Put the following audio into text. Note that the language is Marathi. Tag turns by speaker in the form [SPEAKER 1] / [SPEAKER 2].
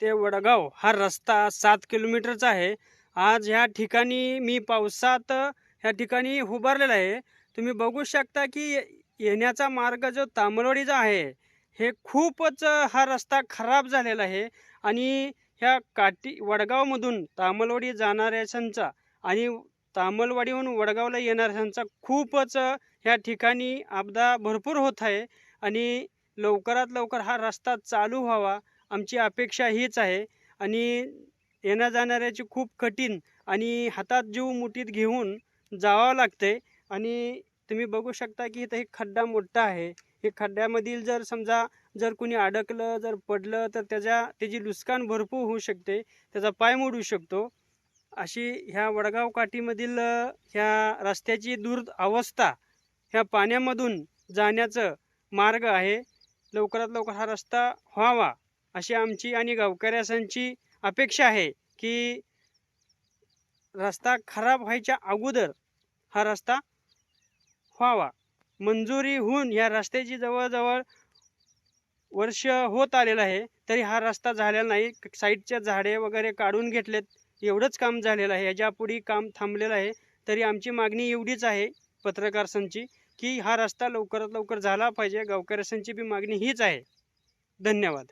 [SPEAKER 1] ते वडगाव हा रस्ता सात किलोमीटरचा आहे. आज ह्या ठिकाणी मी पावसात ह्या ठिकाणी उभारलेला आहे. तुम्ही बघू शकता की ये- येण्याचा मार्ग जो तामलवाडीचा आहे हे खूपच हा रस्ता खराब झालेला आहे. आणि ह्या काटी वडगावमधून तामलवाडी जाणाऱ्यांचा आणि तामलवाडीहून वडगावला येणाऱ्यांचा खूपच ह्या ठिकाणी अपदा भरपूर होत आहे. आणि लवकरात लवकर हा रस्ता चालू व्हावा. आमची अपेक्षा हीच आहे. आणि येण्या जाणाऱ्याची खूप कठीण आणि हातात जीव मुठीत घेऊन जावं लागते. आणि तुम्ही बघू शकता की इथं हे खड्डा मोठा आहे. हे खड्ड्यामधील जर समजा जर कुणी अडकलं जर पडलं तर त्याच्या त्याची नुकसान भरपूर होऊ शकते. त्याचा पाय मोडू शकतो. अशी ह्या वडगाव काठीमधील ह्या रस्त्याची दूर अवस्था ह्या पाण्यामधून जाण्याचं मार्ग आहे. लवकरात लवकर हा रस्ता व्हावा. अशी आमची आणि गावकऱ्यांची अपेक्षा आहे की रस्ता खराब व्हायच्या अगोदर हा रस्ता व्हावा. मंजुरी होऊन या रस्त्याची जवळजवळ वर्ष होत आलेलं आहे तरी हा रस्ता झालेला नाही. साईडच्या झाडे वगैरे काढून घेतलेत एवढंच काम झालेलं आहे. याच्यापुढे काम थांबलेलं आहे तरी आमची मागणी एवढीच आहे पत्रकारसांची की हा रस्ता लवकरात लवकर झाला पाहिजे. गावकऱ्यांची बी मागणी हीच आहे. धन्यवाद.